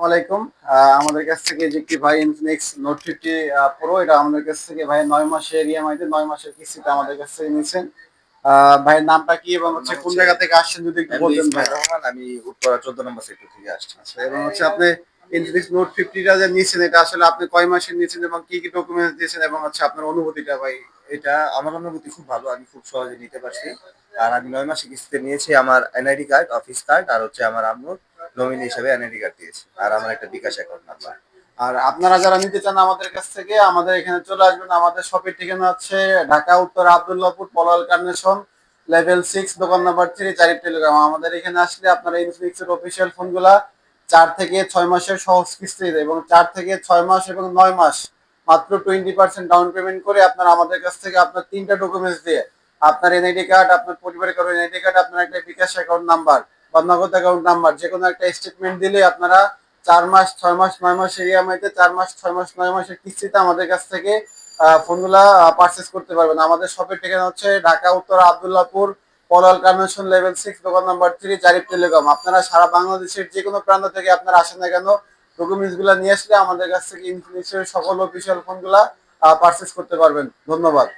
আসসালামাইকুম আমাদের কাছ থেকে যে একটি ভাই ইনফিনিক্স নোট ফিফটি প্রো এটা আমাদের কাছ থেকে ভাই নয় মাসের ইএমআইতে নয় মাসের কিস্তিতে আমাদের কাছ থেকে নিয়েছেন। আহ, ভাইয়ের নামটা কি এবং হচ্ছে কোন জায়গা থেকে আসছেন যদি একটু বলতেন ভাই? রহমান আমি উত্তরা চোদ্দ নম্বর সেক্টর থেকে আসছি। আচ্ছা, এবং হচ্ছে আপনি ইনফিনিক্স নোট ফিফটিটা যে নিয়েছেন এটা আসলে আপনি কয় মাসের নিয়েছেন এবং কি কি ডকুমেন্টস দিয়েছেন এবং হচ্ছে আপনার অনুভূতিটা ভাই? এটা আমার অনুভূতি খুব ভালো আমি খুব সহজে নিতে পারছি। আর আমি নয় মাসে কিস্তিতে নিয়েছি আমার এনআইডি কার্ড অফিস কার্ড আর হচ্ছে আমার আম্মুর। নমিনি হিসেবে এনআইডি কার্ড দিয়েছি, আর আমার একটা বিকাশ অ্যাকাউন্ট নাম্বার আর আপনারা যারা নিতে চান আমাদের কাছ থেকে, আমাদের এখানে চলে আসবেন। আমাদের শপের ঠিকানা হচ্ছে ঢাকা, উত্তর Abdullapur Palal carnation level six দোকান নাম্বার থ্রি চারি টেলিগ্রাম আমাদের এখানে আসলে আপনারা ইনফিনিক্সের অফিসিয়াল ফোনগুলা চার থেকে ছয় মাসের সহজ কিস্তিতে এবং চার থেকে ছয় মাস এবং নয় মাস মাত্র টোয়েন্টি পার্সেন্ট ডাউন পেমেন্ট করে আপনারা আমাদের কাছ থেকে আপনার তিনটা ডকুমেন্টস দিয়ে আপনার এনআইডি কার্ড আপনার পরিবারের কারও এনআইডি কার্ড আপনার একটা বিকাশ অ্যাকাউন্ট নাম্বার বা নগদ অ্যাকাউন্ট নাম্বার যে কোনো একটা স্টেটমেন্ট দিলে আপনারা চার মাস, ছয় মাস, নয় মাসের ইএমআইতে চার মাস, ছয় মাস, নয় মাসের কিস্তিতে আমাদের কাছ থেকে ফোনগুলা পারচেস করতে পারবেন। আমাদের শপের ঠিকানা হচ্ছে ঢাকা, উত্তর Abdullapur Palal convention level six দোকান নাম্বার থ্রি জারিফ টেলিকম। আপনারা সারা বাংলাদেশের যে কোনো প্রান্ত থেকে আপনারা আসেন না কেন ডকুমেন্টসগুলা নিয়ে আসলে আমাদের কাছ থেকে ইনফিনিক্সের সকল অফিসিয়াল ফোনগুলা পারচেস করতে পারবেন। ধন্যবাদ।